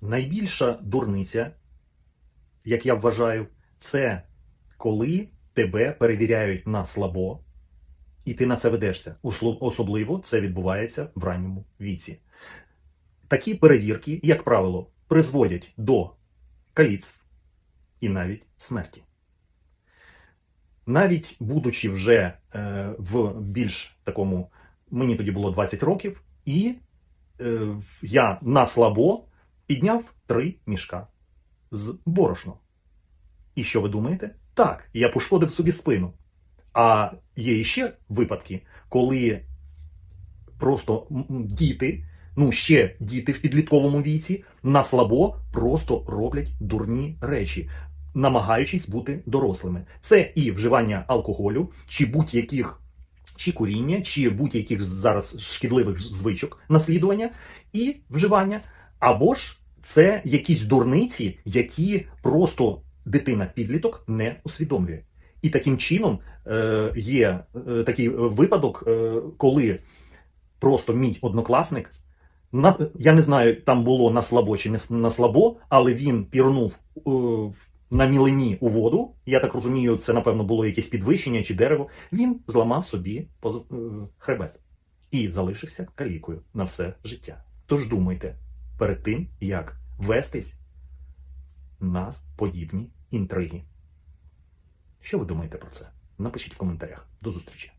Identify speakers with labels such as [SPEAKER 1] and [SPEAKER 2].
[SPEAKER 1] Найбільша дурниця, як я вважаю, це коли тебе перевіряють на слабо, і ти на це ведешся. Особливо це відбувається в ранньому віці. Такі перевірки, як правило, призводять до каліцтв і навіть смерті. Навіть будучи вже е, в більш такому, мені тоді було 20 років, і е, я на слабо підняв три мішка з борошном. І що ви думаєте? Так, я пошкодив собі спину. А є іще випадки, коли просто діти, ну ще діти в підлітковому віці, на слабо просто роблять дурні речі, намагаючись бути дорослими. Це і вживання алкоголю, чи будь-яких. Чи куріння, чи будь-яких зараз шкідливих звичок наслідування і вживання, або ж це якісь дурниці, які просто дитина-підліток не усвідомлює. І таким чином е, є е, такий випадок, е, коли просто мій однокласник, я не знаю, там було на слабо чи не на слабо, але він пірнув на мілині у воду. Я так розумію, це напевно було якесь підвищення чи дерево. Він зламав собі хребет і залишився калікою на все життя. Тож думайте перед тим, як вестись на подібні інтриги. Що ви думаєте про це? Напишіть в коментарях. До зустрічі.